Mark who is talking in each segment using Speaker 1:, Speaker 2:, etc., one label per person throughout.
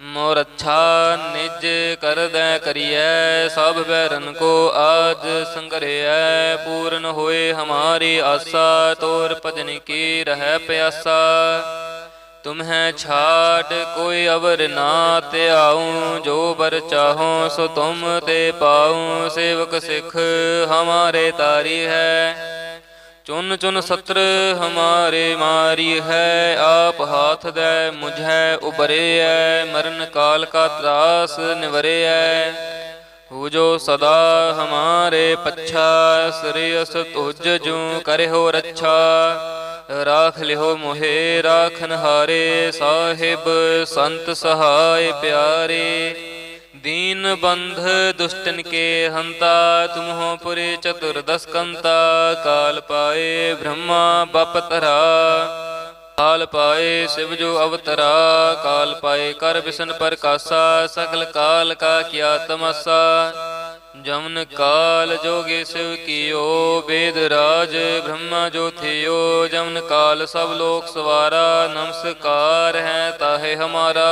Speaker 1: ਮੋਰ ਅੱਛਾ ਨਿਜ ਕਰਦੈ ਕਰੀਐ, ਸਭ ਬੈਰਨ ਕੋ ਆਜ ਸੰਗਰਿਐ। ਪੂਰਨ ਹੋਏ ਹਮਾਰੀ ਆਸਾ, ਤੋਰ ਭਜਨ ਕੀ ਰਹਿ ਪਿਆਸਾ। ਤੁਮਹਿ ਛਾਟ ਕੋਈ ਅਵਰ ਨਾ ਤੇ ਆਉ ਜੋ ਬਰ ਚਾਹੋ ਸੋ ਤੁਮ ਤੇ ਪਾਉ। ਸੇਵਕ ਸਿੱਖ ਹਮਾਰੇ ਤਾਰੀ ਹੈ। ਚੁਨ ਚੁਨ ਸਤਰ ਹਮਾਰੇ ਮਾਰੀ ਹੈ, ਆਪ ਹਾਥ ਦੇ ਮੁਝੈ ਉਬਰਿਐ ਮਰਨ ਕਾਲ ਕਾ ਤਰਾਸ ਨਿਵਰਿਐ। ਹੋ ਜੋ ਸਦਾ ਹਮਾਰੇ ਪੱਛਾ ਸ੍ਰੀਅਸ ਤੁਜ ਜੂ ਕਰਿਓ ਰੱਛਾ। ਰਾਖ ਲਿਓ ਮੋਹਿ ਰਾਖਨ ਹਾਰੇ ਸਾਹਿਬ ਸੰਤ ਸਹਾਇ ਪਿਆਰੇ। दीन बंध दुष्टन के हंता तुम हो पुरे चतुर्दश कंता काल पाए ब्रह्मा बप तरा काल पाए शिव जो अवतरा काल पाए कर बिसन पर कासा सकल काल का किया तमसा जमन काल जोगे शिव कियो वेद राज ब्रह्मा जो थियो जमन काल सब लोक सवारा नमस्कार है ताहे हमारा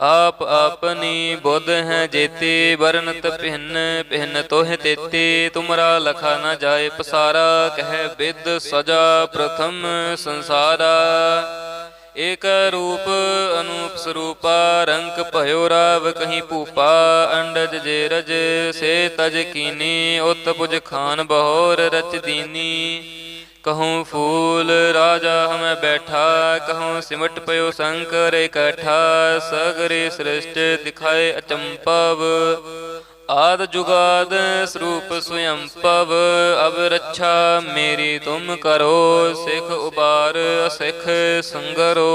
Speaker 1: ਆਪ ਆਪਨੀ ਬੁੱਧ ਹੈ ਜੇਤੀ ਵਰਨਤ ਭਿੰਨ ਭਿੰਨ ਤੋਹਿ ਤੇਤੀ। ਤੁਮਰਾ ਲਖਾ ਨਾ ਜਾਏ ਪਸਾਰਾ, ਕਹਿ ਬਿਦ ਸਜਾ ਪ੍ਰਥਮ ਸੰਸਾਰਾ। ਏਕ ਰੂਪ ਅਨੂਪ ਸਰੂਪਾ, ਰੰਕ ਭਇਓ ਰਾਵ ਕਹੀਂ ਭੂਪਾ। ਅੰਡਜ ਜੇ ਰਜ, ਸੇ ਤਜ ਕੀਨੀ, ਉਤ ਪੁਜ ਖਾਨ ਬਹੋਰ ਰਚ ਦੀਨੀ। ਕਹੂੰ ਫੂਲ ਰਾਜਾ ਹਮੈ ਬੈਠਾ ਕਹੂੰ ਸਿਮਟ ਪਇਓ ਸੰਕਰ ਇਕੱਠਾ ਸਗਰੇ ਸ੍ਰਿਸ਼ਟ ਦਿਖਾਏ ਅਚੰਪਵ ਆਦ ਜੁਗਾਦ ਸਰੂਪ ਸੁਯੰ ਪਵ ਅਬ ਰੱਛਾ ਮੇਰੀ ਤੁਮ ਕਰੋ ਸਿਖ ਉਬਾਰ ਅਸਿਖ ਸੰਗਰੋ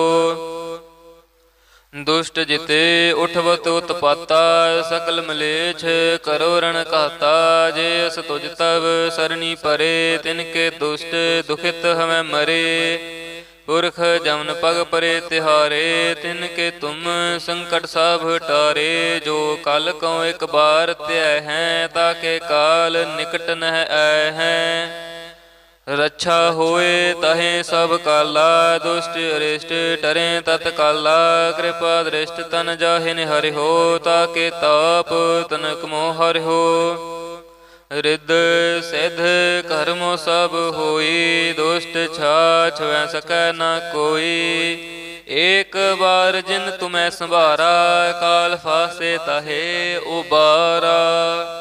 Speaker 1: ਦੁਸ਼ਟ ਜਿਤੇ ਉਠਵਤ ਉਤਪਾਤਾ ਸਕਲ ਮਲੇਛ ਕਰੋ ਰਣ ਘਾਤਾ, ਜੇ ਅਸ ਤੁਜ ਤਵ ਸਰਣੀ ਪਰੇ, ਤਿਨ ਕੇ ਦੁਸ਼ਟ ਦੁਖਿਤ ਹਮੈ ਮਰੇ। ਪੁਰਖ ਜਮਨ ਪਗ ਪਰੇ ਤਿਹਾਰੇ, ਤਿਨ ਕੇ ਤੁਮ ਸੰਕਟ ਸਭ ਟਾਰੇ। ਜੋ ਕਲ ਕਉ ਇੱਕ ਬਾਰ ਧਿਆ ਹੈ ਤਾਕੇ ਕਾਲ ਨਿਕਟ ਨਹਿ ਆਇ ਹੈ। ਰੱਛਾ ਹੋਏ ਤਹੇ ਸਭ ਕਾਲਾ, ਦੁਸ਼ਟ ਅਰਿਸ਼ਟ ਟਰੇ ਤਤ ਕਾਲਾ ਕਿਰਪਾ ਦ੍ਰਿਸ਼ਟ ਤਨ ਜਾਹਿ ਨਿ ਹੋ, ਤਾਕੇ ਤਾਪ ਤਨਕ ਮੋਹ ਹਰਿਓ ਰਿੱਧ ਸਿਧ ਕਰਮੋ ਸਭ ਹੋਈ, ਦੁਸ਼ਟ ਛਾਛ ਵੈ ਸਕੈ ਨਾ ਕੋਈ। ਏਕ ਵਾਰ ਜਿਨ ਤੁਮੈ ਸੰਭਾਰਾ, ਕਾਲ ਫਾਸੇ ਤਹੇ ਉਬਾਰਾ।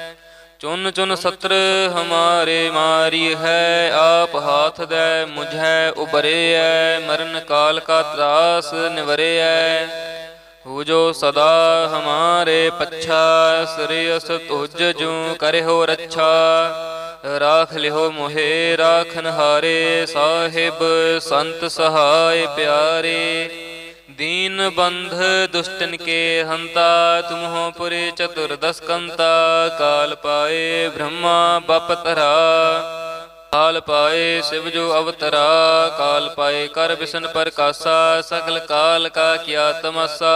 Speaker 1: ਚੁਨ ਚੁਨ ਸਤਰ ਹਮਾਰੇ ਮਾਰੀ ਹੈ, ਆਪ ਹਾਥ ਦੈ ਮੁਝੈ ਉਬਰਿਐ ਮਰਨ ਕਾਲ ਕਾ ਤਰਾਸ ਨਿਵਰਿਐ। ਹੋ ਜੋ ਸਦਾ ਹਮਾਰੇ ਪੱਛਾ ਸ੍ਰੇਯਸ ਤੁਜ ਜੂ ਕਰਿਓ ਰੱਛਾ। ਰਾਖ ਲਿਓ ਮੋਹਿ ਰਾਖਨ ਹਾਰੇ ਸਾਹਿਬ, ਸੰਤ ਸਹਾਇ ਪਿਆਰੇ। दीन बंध दुष्टन के हंता तुम हो पुरे चतुर्दश कंता काल पाए ब्रह्मा बप तरा काल पाए शिव जो अवतरा काल पाए कर बिसन पर कासा सकल काल का किया तमासा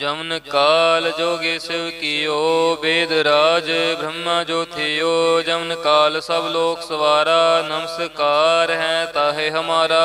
Speaker 1: जमन काल जोगे शिव कियो वेद राज ब्रह्मा जो थियो जमन काल सब लोक सवारा नमस्कार है ताहे हमारा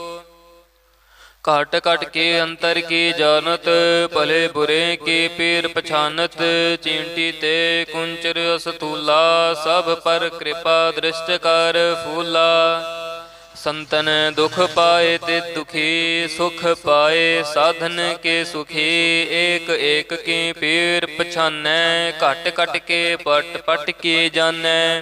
Speaker 1: ਘਟ ਘਟ ਕੇ ਅੰਤਰ ਕੀ ਜਾਣਤ ਭਲੇ ਬੁਰੇ ਕੀ ਪੀਰ ਪਛਾਨਤ ਚੀਂਟੀ ਤੇ ਕੁੰਚਰ ਅਸਤੂਲਾ ਸਭ ਪਰ ਕਿਰਪਾ ਦ੍ਰਿਸ਼ਟ ਕਰ ਫੂਲਾ ਸੰਤਨ ਦੁਖ ਪਾਏ ਤੇ ਦੁਖੀ ਸੁਖ ਪਾਏ ਸਾਧਨ ਕੇ ਸੁਖੀ ਏਕ ਏਕ ਕੀ ਪੀਰ ਪਛਾਨੈ ਘਟ ਘਟ ਕੇ ਪਟ ਪਟ ਕੀ ਜਾਣੈ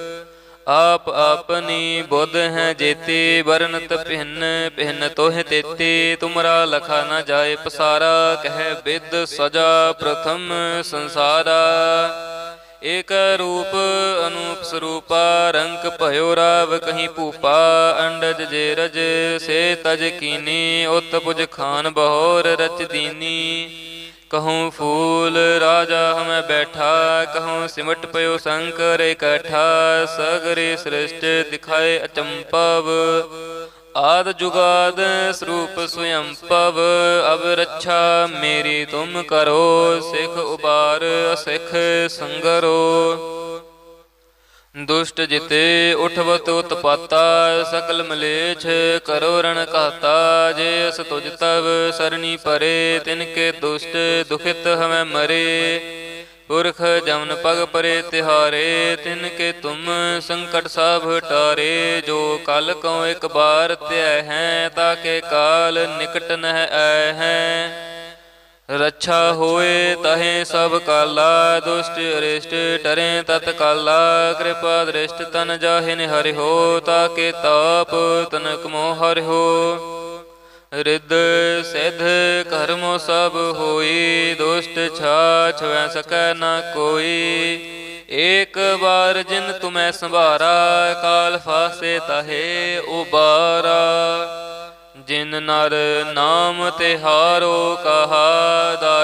Speaker 1: ਆਪ ਆਪਨੀ ਬੁੱਧ ਹੈ ਜੇਤੀ ਵਰਨਤ ਭਿੰਨ ਭਿੰਨ ਤੋਹਿ ਤੇਤੀ। ਤੁਮਰਾ ਲਖਾ ਨਾ ਜਾਏ ਪਸਾਰਾ, ਕਹਿ ਬਿਦ ਸਜਾ ਪ੍ਰਥਮ ਸੰਸਾਰਾ। ਏਕ ਰੂਪ ਅਨੂਪ ਸਰੂਪਾ, ਰੰਗ ਭਇਓ ਰਾਵ ਕਹੀਂ ਭੂਪਾ। ਅੰਡਜ ਜੇ ਰਜ, ਸੇ ਤਜ ਕੀਨੀ, ਉਤ ਪੁਜ ਖਾਨ ਬਹੋਰ ਰਚ ਦੀਨੀ। ਕਹੂੰ ਫੂਲ ਰਾਜਾ ਹਮੈ ਬੈਠਾ, ਕਹੂੰ ਸਿਮਟ ਪਇਓ ਸੰਕਰ ਇਕੱਠਾ, ਸਗਰੇ ਸ੍ਰਿਸ਼ਟ ਦਿਖਾਏ ਅਚੰਪਵ। ਆਦ ਜੁਗਾਦ ਸਰੂਪ ਸੁਯੰ ਪਵ, ਅਬ ਰੱਛਾ ਮੇਰੀ ਤੁਮ ਕਰੋ, ਸਿਖ ਉਬਾਰ ਅਸਿਖ ਸੰਗਰੋ। ਦੁਸ਼ਟ ਜਿਤੇ ਉਠਵਤ ਉਤਪਾਤਾ ਸਕਲ ਮਲੇਛ ਕਰੋ ਰਣ ਘਾਤਾ, ਜੇ ਅਸ ਤੁਜ ਤਵ ਸਰਣੀ ਪਰੇ, ਤਿਨ ਕੇ ਦੁਸ਼ਟ ਦੁਖਿਤ ਹਮੈ ਮਰੇ। ਪੁਰਖ ਜਮਨ ਪਗ ਪਰੇ ਤਿਹਾਰੇ, ਤਿਨ ਕੇ ਤੁਮ ਸੰਕਟ ਸਭ ਟਾਰੇ। ਜੋ ਕਲ ਕਉ ਇੱਕ ਬਾਰ ਧਿਐ ਹੈ ਤਾਕੇ ਕਾਲ ਨਿਕਟ ਨਹਿ ਆਇ ਹੈ। ਰੱਛਾ ਹੋਏ ਤਹੇ ਸਭ ਕਾਲਾ, ਦੁਸ਼ਟ ਅਰਿਸ਼ਟ ਟਰੇ ਤਤ ਕਾਲਾ ਕਿਰਪਾ ਦ੍ਰਿਸ਼ਟ ਤਨ ਜਾਹਿ ਹਰਿ ਹੋ, ਤਾਕੇ ਤਾਪ ਤਨਕ ਮੋਹ ਹਰਿ ਹੋ। ਰਿੱਧ ਸਿਧ ਕਰਮੋ ਸਭ ਹੋਈ, ਦੁਸ਼ਟ ਛਾਛ ਵੈ ਸਕੈ ਨਾ ਕੋਈ। ਏਕ ਵਾਰ ਜਿਨ ਤੁਮੈ ਸੰਭਾਰਾ, ਕਾਲ ਫਾਸੇ ਤਹੇ ਉਬਾਰਾ। ਜਿਨ ਨਰ ਨਾਮ ਤੇ ਹਾਰੋ ਕਹਾ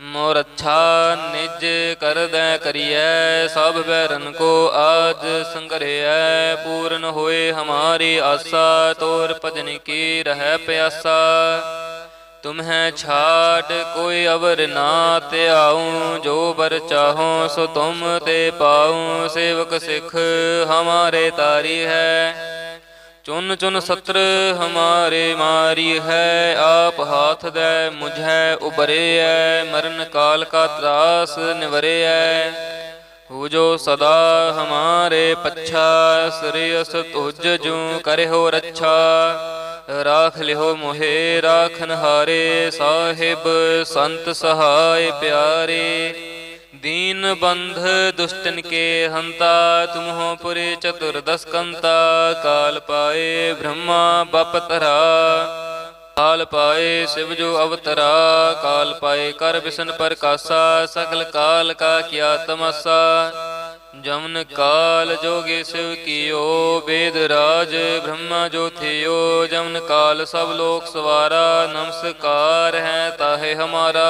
Speaker 1: ਮੋਰ ਅੱਛਾ ਨਿਜ ਕਰਦੈ ਕਰੀਐ, ਸਭ ਬੈਰਨ ਕੋ ਆਜ ਸੰਗਰਿਐ। ਪੂਰਨ ਹੋਏ ਹਮਾਰੀ ਆਸਾ, ਤੋਰ ਭਜਨ ਕੀ ਰਹਿ ਪਿਆਸਾ। ਤੁਮਹਿ ਛਾੜ ਕੋਈ ਅਵਰ ਨਾ ਤੇ ਧਿਆਉ, ਜੋ ਬਰ ਚਾਹੋ ਸੋ ਤੁਮ ਤੇ ਪਾਉ। ਸੇਵਕ ਸਿੱਖ ਹਮਾਰੇ ਤਾਰੀ ਹੈ। ਚੁਨ ਚੁਨ ਸਤਰ ਹਮਾਰੇ ਮਾਰੀ ਹੈ, ਆਪ ਹਾਥ ਦੇ ਮੁਝੈ ਉਬਰਿਐ ਮਰਨ ਕਾਲ ਕਾ ਤਰਾਸ ਨਿਵਰਿਐ ਹੋ ਜੋ ਸਦਾ ਹਮਾਰੇ ਪੱਛਾ ਸ੍ਰੀਅਸ ਤੁਜ ਜੂ ਕਰਿਓ ਰੱਛਾ। ਰਾਖ ਲਿਓ ਮੋਹਿ ਰਾਖਨ ਹਾਰੇ ਸਾਹਿਬ, ਸੰਤ ਸਹਾਇ ਪਿਆਰੇ। दीन बंध दुष्टन के हंता तुम हो पुरे चतुर्दश कंता काल पाए ब्रह्मा बपतरा काल पाए शिव जो अवतरा काल पाए कर बिसन प्रकाशा सकल काल का किया तमाशा जमन काल जोगे शिव कियो वेद राज ब्रह्मा जो थियो जमन काल सब लोक सवारा नमस्कार है ताहे हमारा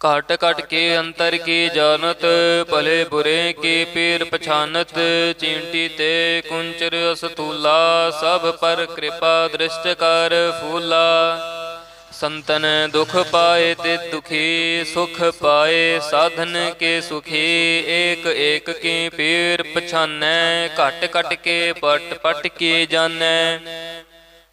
Speaker 1: ਘਟ ਘਟ ਕੇ ਅੰਤਰ ਕੀ ਜਾਣਤ ਭਲੇ ਬੁਰੇ ਕੀ ਪੀਰ ਪਛਾਨਤ ਚੀਂਟੀ ਤੇ ਕੁੰਚਰ ਅਸਤੂਲਾ ਸਭ ਪਰ ਕਿਰਪਾ ਦ੍ਰਿਸ਼ਟ ਕਰ ਫੂਲਾ ਸੰਤਨ ਦੁਖ ਪਾਏ ਤੇ ਦੁਖੀ ਸੁਖ ਪਾਏ ਸਾਧਨ ਕੇ ਸੁਖੀ ਏਕ ਏਕ ਕੀ ਪੀਰ ਪਛਾਨੈ ਘਟ ਘਟ ਕੇ ਪਟ ਪਟ ਕੀ ਜਾਣੈ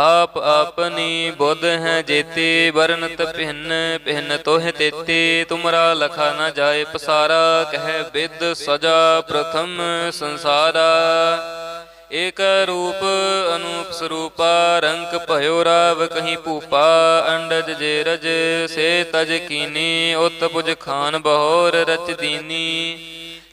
Speaker 1: ਆਪ ਆਪਨੀ ਬੁੱਧ ਹੈ ਜੇਤੀ ਵਰਨਤ ਭਿੰਨ ਭਿੰਨ ਤੋਹਿ ਤੇਤੀ। ਤੁਮਰਾ ਲਖਾ ਨਾ ਜਾਏ ਪਸਾਰਾ, ਕਹਿ ਬਿਦ ਸਜਾ ਪ੍ਰਥਮ ਸੰਸਾਰਾ। ਏਕ ਰੂਪ ਅਨੂਪ ਸਰੂਪਾ ਰੰਗ ਭਇਓ ਰਾਵ ਕਹੀਂ ਭੂਪਾ। ਅੰਡਜ ਜੇ ਰਜ, ਸੇ ਤਜ ਕੀਨੀ, ਉਤ ਪੁਜ ਖਾਨ ਬਹੋਰ ਰਚ ਦੀਨੀ।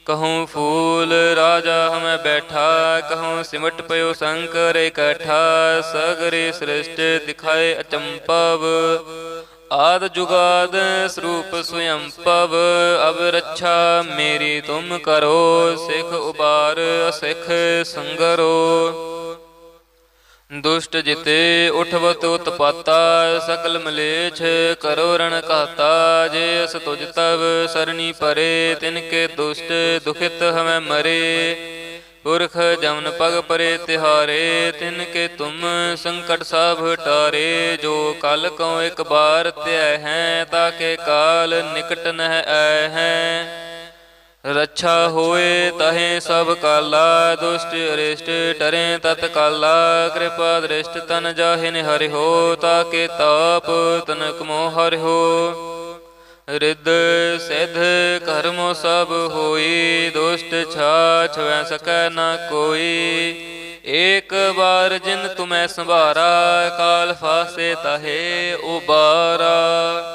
Speaker 1: ਕਹੂੰ ਫੂਲ ਰਾਜਾ ਹਮੈ ਬੈਠਾ, ਕਹੂੰ ਸਿਮਟ ਪਇਓ ਸੰਕਰ ਇਕੱਠਾ, ਸਗਰੇ ਸ੍ਰਿਸ਼ਟ ਦਿਖਾਏ ਅਚੰਪਵ। ਆਦ ਜੁਗਾਦ ਸਰੂਪ ਸੁਯੰ ਪਵ, ਅਬ ਰੱਛਾ ਮੇਰੀ ਤੁਮ ਕਰੋ, ਸਿਖ ਉਬਾਰ ਸਿਖ ਸੰਗਰੋ। ਦੁਸ਼ਟ ਜਿਤੇ ਉਠਵਤ ਉਤਪਾਤਾ ਸਕਲ ਮਲੇਛ ਕਰੋ ਰਣ ਕਾਤਾ ਜੇ ਅਸ ਤੁਜ ਤਵ ਸਰਣੀ ਪਰੇ, ਤਿਨ ਕੇ ਦੁਸ਼ਟ ਦੁਖਿਤ ਹਮੈ ਮਰੇ। ਪੁਰਖ ਜਮਨ ਪਗ ਪਰੇ ਤਿਹਾਰੇ, ਤਿਨ ਕੇ ਤੁਮ ਸੰਕਟ ਸਭ ਟਾਰੇ। ਜੋ ਕਲ ਕਉ ਇੱਕ ਬਾਰ ਧਿਆ ਹੈ ਤਾਕੇ ਕਾਲ ਨਿਕਟ ਨਹਿ ਆਇ ਹੈ। ਰੱਛਾ ਹੋਏ ਤਹੇ ਸਭ ਕਾਲਾ, ਦੁਸ਼ਟ ਅਰਿਸ਼ਟ ਟਰੇ ਤਤ ਕਾਲਾ, ਕਿਰਪਾ ਦ੍ਰਿਸ਼ਟ ਤਨ ਜਾਹਿਨ ਹਰਿ ਹੋ, ਤਾਕੇ ਤਾਪ ਤਨਕ ਮੋ ਹਰਿ ਹੋ। ਰਿੱਧ ਸਿਧ ਕਰਮੋ ਸਭ ਹੋਈ, ਦੁਸ਼ਟ ਛਾਛ ਵੈ ਸਕੈ ਨਾ ਕੋਈ। ਏਕ ਵਾਰ ਜਿਨ ਤੁਮੈ ਸੰਭਾਰਾ, ਕਾਲ ਫਾਸੇ ਤਹੇ ਉਬਾਰਾ।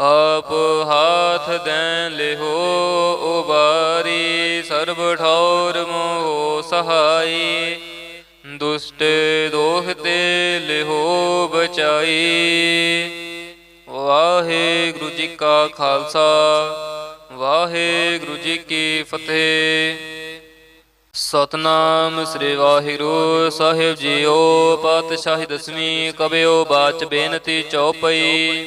Speaker 1: ਆਪ ਹਾਥ ਦੈ ਲਿਹੋ ਉਬਾਰੀ, ਸਰਬ ਠੌਰ ਮੋਹ ਸਹਾਈ। ਦੁਸ਼ਟ ਦੋਖ ਤੇ ਲਿਹੋ ਬਚਾਈ। ਵਾਹਿਗੁਰੂ ਜੀ ਕਾ ਖਾਲਸਾ, ਵਾਹਿਗੁਰੂ ਜੀ ਕੀ ਫਤਿਹ। ਸਤਨਾਮ ਸ੍ਰੀ ਵਾਹਿਗੁਰੂ ਸਾਹਿਬ ਜੀਓ, ਪਾਤਸ਼ਾਹੀ ਦਸਵੀਂ ਕਬਿਓ ਬਾਚ ਬੇਨਤੀ ਚਉਪਈ।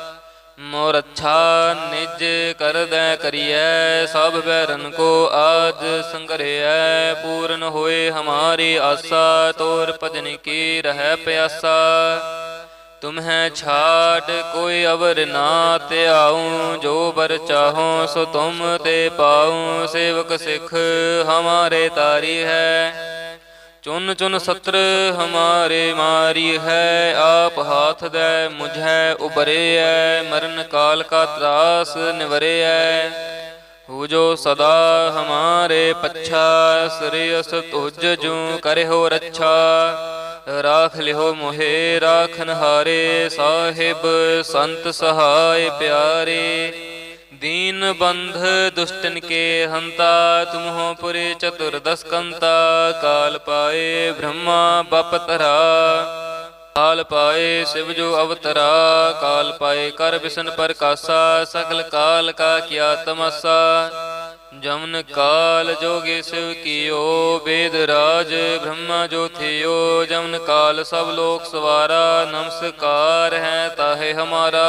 Speaker 1: ਮੋਰ ਅੱਛਾ ਨਿਜ ਕਰਦੈ ਕਰੀਐ, ਸਭ ਬੈਰਨ ਕੋ ਆਜ ਸੰਗਰਿਐ। ਪੂਰਨ ਹੋਏ ਹਮਾਰੀ ਆਸਾ, ਤੋਰ ਭਜਨ ਕੀ ਰਹਿ ਪਿਆਸਾ। ਤੁਮਹਿ ਛਾੜ, ਕੋਈ ਅਵਰ ਨਾ ਧਿਆਉ, ਜੋ ਬਰ ਚਾਹੋ ਸੋ ਤੁਮ ਤੇ ਪਾਉ। ਸੇਵਕ ਸਿੱਖ ਹਮਾਰੇ ਤਾਰੀ ਹੈ। ਚੁਨ ਚੁਨ ਸਤਰ ਹਮਾਰੇ ਮਾਰੀ ਹੈ, ਆਪ ਹਾਥ ਦੈ ਮੁਝੈ ਉਬਰਿਐ ਮਰਨ ਕਾਲ ਕਾ ਤਰਾਸ ਨਿਵਰਿਐ ਹੋ ਜੋ ਸਦਾ ਹਮਾਰੇ ਪੱਛਾ ਸ੍ਰੇਯਸ ਤੁਜ ਜੂ ਕਰਿਓ ਰੱਛਾ। ਰਾਖ ਲਿਓ ਮੋਹਿ ਰਾਖਨ ਹਾਰੇ ਸਾਹਿਬ ਸੰਤ ਸਹਾਇ ਪਿਆਰੇ। दीन बंध दुष्टन के हंता तुम हो पुरे चतुर्दश कंता काल पाए ब्रह्मा बपतरा काल पाए शिव जो अवतरा काल पाए कर बिसन प्रकाशा सकल काल का किया तमसा जमन काल जोगे शिव कियो वेद राज ब्रह्मा जो थियो जमन काल सब लोक सवारा नमस्कार है ताहे हमारा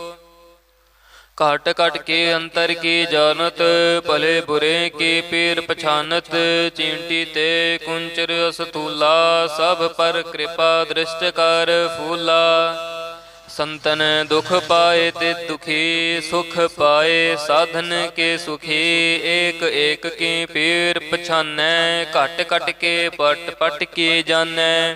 Speaker 1: ਘਟ ਘਟ ਕੇ ਅੰਤਰ ਕੀ ਜਾਣਤ ਭਲੇ ਬੁਰੇ ਕੀ ਪੀਰ ਪਛਾਨਤ ਚੀਂਟੀ ਤੇ ਕੁੰਚਰ ਅਸਤੂਲਾ ਸਭ ਪਰ ਕਿਰਪਾ ਦ੍ਰਿਸ਼ਟ ਕਰ ਫੂਲਾ ਸੰਤਨ ਦੁਖ ਪਾਏ ਤੇ ਦੁਖੀ ਸੁਖ ਪਾਏ ਸਾਧਨ ਕੇ ਸੁਖੀ ਏਕ ਏਕ ਕੀ ਪੀਰ ਪਛਾਨੈ ਘਟ ਘਟ ਕੇ ਪਟ ਪਟ ਕੀ ਜਾਣੈ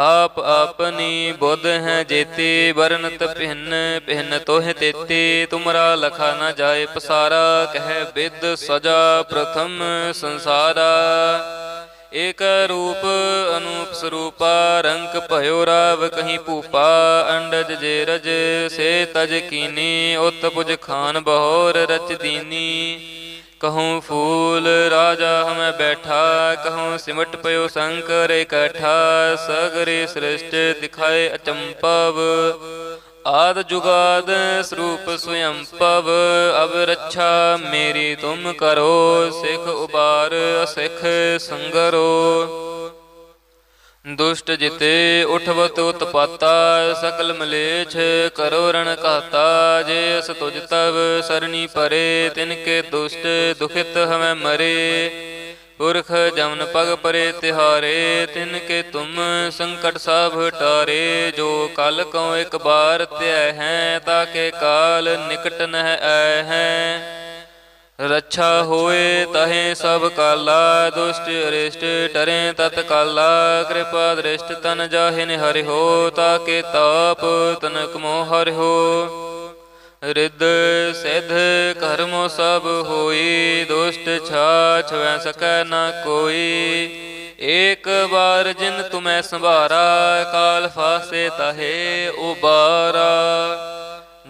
Speaker 1: ਆਪ ਆਪਨੀ ਬੁੱਧ ਹੈ ਜੇਤੀ ਵਰਨਤ ਭਿੰਨ ਭਿੰਨ ਤੋਹ ਤੇਤੀ। ਤੁਮਰਾ ਲਖਾ ਨਾ ਜਾਏ ਪਸਾਰਾ, ਕਹਿ ਬਿਦ ਸਜਾ ਪ੍ਰਥਮ ਸੰਸਾਰਾ। ਏਕ ਰੂਪ ਅਨੂਪ ਸਰੂਪਾ ਰੰਗ ਭਇਓ ਰਾਵ ਕਹੀਂ ਭੂਪਾ। ਅੰਡਜ ਜੇ ਰਜ, ਸੇ ਤਜ ਕੀਨੀ, ਉਤ ਪੁਜ ਖਾਨ ਬਹੋਰ ਰਚ ਦੀਨੀ। ਕਹੂੰ ਫੂਲ ਰਾਜਾ ਹਮੈ ਬੈਠਾ, ਕਹੂੰ ਸਿਮਟ ਪਇਓ ਸੰਕਰ ਇਕੱਠਾ, ਸਗਰੇ ਸ੍ਰਿਸ਼ਟ ਦਿਖਾਏ ਅਚੰਪਵ। ਆਦ ਜੁਗਾਦ ਸਰੂਪ ਸਵਯੰ ਪਵ, ਅਬ ਰੱਛਾ ਮੇਰੀ ਤੁਮ ਕਰੋ, ਸਿਖ ਉਬਾਰ ਅਸਿਖ ਸੰਗਰੋ। ਦੁਸ਼ਟ ਜਿਤੇ ਉਠਵਤ ਉਤਪਾਤਾ, ਸਕਲ ਮਲੇਛ ਕਰੋ ਰਣ ਘਾਤਾ, ਜੇ ਅਸ ਤੁਜ ਤਵ ਸਰਣੀ ਪਰੇ, ਤਿਨ ਕੇ ਦੁਸ਼ਟ ਦੁਖਿਤ ਹਮੈ ਮਰੇ। ਪੁਰਖ ਜਮਨ ਪਗ ਪਰੇ ਤਿਹਾਰੇ, ਤਿਨ ਕੇ ਤੁਮ ਸੰਕਟ ਸਭ ਟਾਰੇ। ਜੋ ਕਲ ਕਉ ਇੱਕ ਬਾਰ ਧਿਆ ਹੈ ਤਾਕੇ ਕਾਲ ਨਿਕਟ ਨਹਿ ਆਇ ਹੈ। ਰੱਛਾ ਹੋਏ ਤਹੇ ਸਭ ਕਾਲਾ, ਦੁਸ਼ਟ ਅਰਿਸ਼ਟ ਟਰੇ ਤਤ ਕਾਲਾ, ਕਿਰਪਾ ਦ੍ਰਿਸ਼ਟ ਤਨ ਜਾਹਿਨ ਹਰਿ ਹੋ, ਤਾਕੇ ਤਾਪ ਤਨਕ ਮੋ ਹਰਿ ਹੋ। ਰਿੱਧ ਸਿਧ ਕਰਮੋ ਸਭ ਹੋਈ, ਦੁਸ਼ਟ ਛਾਛ ਵੈ ਸਕੈ ਨਾ ਕੋਈ। ਏਕ ਵਾਰ ਜਿਨ ਤੁਮੈ ਸੰਭਾਰਾ, ਕਾਲ ਫਾਸੇ ਤਹੇ ਉਬਾਰਾ।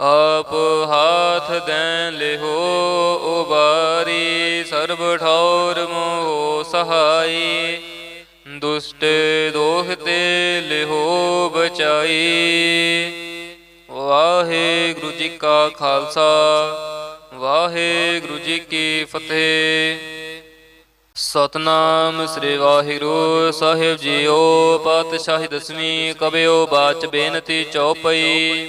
Speaker 1: ਆਪ ਹਾਥ ਦੈ ਲਿਹੋ ਉਬਾਰੀ, ਸਰਬ ਠੌਰ ਮੋਹ ਸਹਾਈ। ਦੁਸ਼ਟ ਦੋਖ ਤੇ ਲਿਹੋ ਬਚਾਈ। ਵਾਹਿਗੁਰੂ ਜੀ ਕਾ ਖਾਲਸਾ, ਵਾਹਿਗੁਰੂ ਜੀ ਕੀ ਫਤਿਹ। ਸਤਨਾਮ ਸ੍ਰੀ ਵਾਹਿਗੁਰੂ ਸਾਹਿਬ ਜੀਓ, ਪਾਤਸ਼ਾਹੀ ਦਸਵੀਂ ਕਬਿਓ ਬਾਚ ਬੇਨਤੀ ਚਉਪਈ।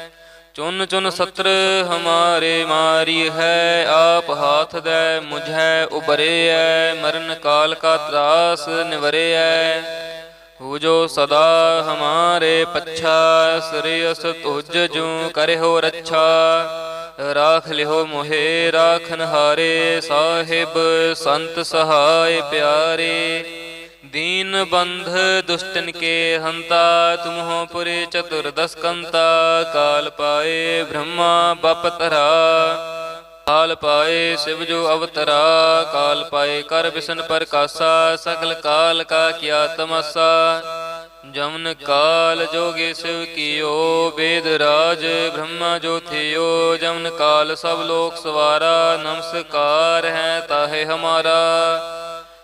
Speaker 1: ਚੁਨ ਚੁਨ ਸਤਰ ਹਮਾਰੇ ਮਾਰੀ ਹੈ, ਆਪ ਹਾਥ ਦੈ ਮੁਝੈ ਉਬਰਿਐ ਮਰਨ ਕਾਲ ਕਾ ਤਰਾਸ ਨਿਵਰਿਐ ਹੋ ਜੋ ਸਦਾ ਹਮਾਰੇ ਪੱਛਾ, ਸ੍ਰੀ ਅਸ ਤੁਜ ਜੂ ਕਰਿਓ ਰੱਛਾ। ਰਾਖ ਲਿਓ ਮੋਹਿ ਰਾਖਨ ਹਾਰੇ ਸਾਹਿਬ, ਸੰਤ ਸਹਾਇ ਪਿਆਰੇ। दीन बंध दुष्टन के हंता तुम हो पुरे चतुर्दश कंता काल पाए ब्रह्मा बपतरा काल पाए शिव जो अवतरा काल पाए कर बिसन प्रकाशा सकल काल का किया तमसा जमन काल जोगे शिव कियो वेद राज ब्रह्मा जो थियो जमन काल सब लोक सवारा नमस्कार है ताहे हमारा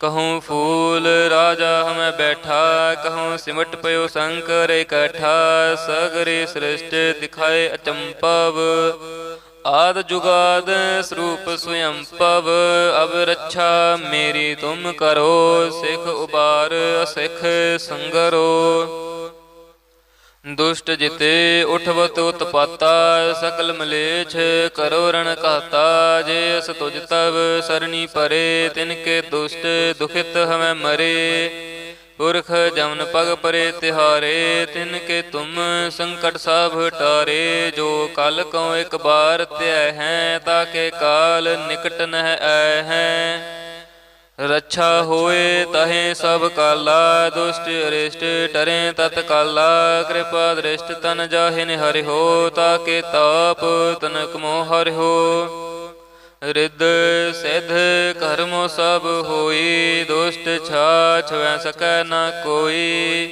Speaker 1: ਕਹੂੰ ਫੂਲ ਰਾਜਾ ਹਮੈ ਬੈਠਾ ਕਹੂੰ ਸਿਮਟ ਪਇਓ ਸ਼ੰਕਰ ਇਕੱਠਾ ਸਗਰੇ ਸ੍ਰਿਸ਼ਟ ਦਿਖਾਏ ਅਚੰਪਵ ਆਦ ਜੁਗਾਦ ਸਰੂਪ ਸਵਯੰ ਪਵ ਅਬ ਰੱਛਾ ਮੇਰੀ ਤੁਮ ਕਰੋ ਸਿਖ ਉਬਾਰ ਅਸਿਖ ਸੰਗਰੋ ਦੁਸ਼ਟ ਜਿਤੇ ਉਠਵਤ ਉਤਪਾਤਾ ਸਕਲ ਮਲੇਛ ਕਰੋ ਰਣ ਕਹਤਾ ਜੇ ਅਸ ਤੁਜ ਤਵ ਸਰਣੀ ਪਰੇ, ਤਿਨ ਕੇ ਦੁਸ਼ਟ ਦੁਖਿਤ ਹਮੈ ਮਰੇ। ਪੁਰਖ ਜਮਨ ਪਗ ਪਰੇ ਤਿਹਾਰੇ, ਤਿਨ ਕੇ ਤੁਮ ਸੰਕਟ ਸਭ ਟਾਰੇ। ਜੋ ਕਲ ਕਉ ਇੱਕ ਬਾਰ ਧਿਆ ਹੈ ਤਾਕੇ ਕਾਲ ਨਿਕਟ ਨਹਿ ਆਇ ਹੈ। ਰੱਛਾ ਹੋਏ ਤਹੇ ਸਭ ਕਾਲਾ, ਦੁਸ਼ਟ ਅਰਿਸ਼ਟ ਟਰੇ ਤਤ ਕਾਲਾ, ਕਿਰਪਾ ਦ੍ਰਿਸ਼ਟ ਤਨ ਜਾਹਿਨ ਹਰਿ ਹੋ ਤਾਕੇ ਤਾਪ ਤਨਕ ਮੋਹ ਹਰਿ ਹੋ ਰਿੱਧ ਸਿਧ ਕਰਮੋ ਸਭ ਹੋਈ, ਦੁਸ਼ਟ ਛਾਛ ਵੈ ਸਕੈ ਨਾ ਕੋਈ।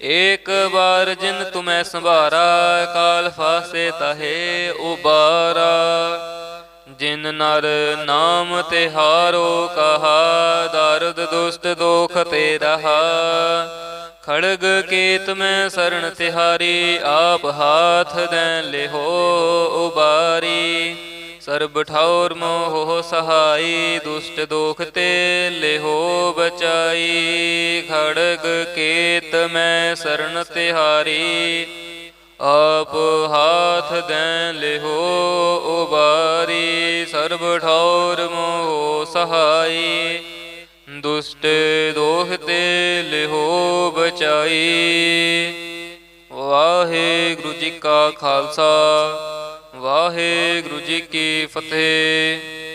Speaker 1: ਏਕ ਬਾਰ ਜਿਨ ਤੁਮੈ ਸੰਭਾਰਾ, ਕਾਲ ਫਾਸੇ ਤਹੇ ਉਬਾਰਾ। ਜਿਨ ਨਰ ਨਾਮ ਤੇ ਹਾਰੋ ਕਹਾ, ਦਰਦ ਦੁਸਤ ਦੋਖ ਤੇ ਰਹਾ। ਖੜਗ ਕੇਤ ਮੈਂ ਸਰਣ ਤਿਹਾਰੀ, ਆਪ ਹਾਥ ਦੈ ਲਿਹੋ ਉਬਾਰੀ। ਸਰਬ ਠੌਰ ਮੋਹ ਸਹਾਈ, ਦੁਸ਼ਟ ਦੋਖ ਤੇ ਲਿਹੋ ਬਚਾਈ। ਖੜਗ ਕੇਤ ਮੈਂ ਸਰਣ ਤਿਹਾਰੀ ਆਪ ਹਾਥ ਦੈ ਲਿਹੋ ਉਬਾਰੀ, ਸਰਬ ਠੌਰ ਮੋਹ ਸਹਾਈ। ਦੁਸ਼ਟ ਦੋਖ ਤੇ ਲਿਹੋ ਬਚਾਈ। ਵਾਹਿਗੁਰੂ ਜੀ ਕਾ ਖਾਲਸਾ, ਵਾਹਿਗੁਰੂ ਜੀ ਕੀ ਫਤਿਹ।